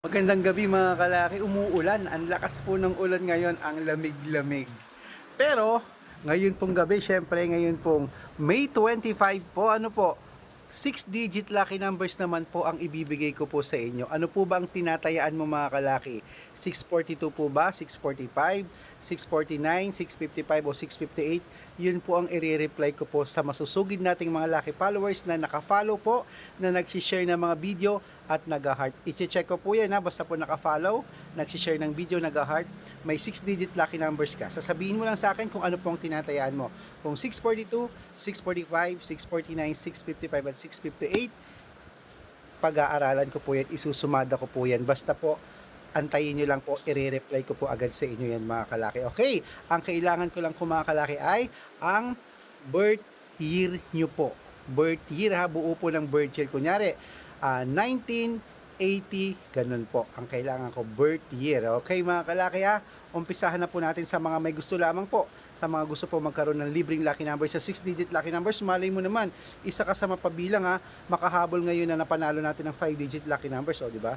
Magandang gabi mga kalaki, umuulan. Ang lakas po ng ulan ngayon, ang lamig-lamig. Pero, ngayon pong gabi, syempre ngayon pong May 25 po, ano po, 6-digit lucky numbers naman po ang ibibigay ko po sa inyo. Ano po ba ang tinatayaan mo mga kalaki? 642 po ba? 645? 649, 655 o 658, yun po ang i-reply ko po sa masusugid nating mga lucky followers na nakafollow po, na nagsishare ng mga video at nag-heart. I-check ko po yan ha, basta po nakafollow, nagsishare ng video, nag-heart, may 6-digit lucky numbers ka. Sasabihin mo lang sa akin kung ano po ang tinatayaan mo. Kung 642, 645, 649, 655 at 658, pag-aaralan ko po yan, isusumada ko po yan. Basta po, antayin nyo lang po, i-reply ko po agad sa inyo yan mga kalaki. Okay, ang kailangan ko lang po mga kalaki ay ang birth year nyo po. Birth year ha, buo po ng birth year. Kunyari, ah, 1980, ganun po. Ang kailangan ko, birth year. Okay mga kalaki ha, umpisahan na po natin sa mga may gusto lamang po. Sa mga gusto po magkaroon ng libreng lucky numbers sa 6-digit lucky numbers, malay mo naman, isa ka sa mapabilang ha, makahabol ngayon na napanalo natin ng 5-digit lucky numbers, o di ba?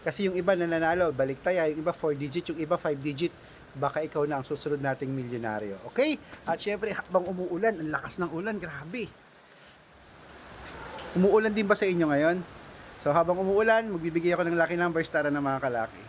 Kasi yung iba nananalo, balik tayo, yung iba 4 digit, yung iba 5 digit, baka ikaw na ang susunod nating milyonaryo. Okay? At syempre, habang umuulan, ang lakas ng ulan, grabe. Umuulan din ba sa inyo ngayon? So habang umuulan, magbibigay ako ng lucky numbers tara na mga kalaki.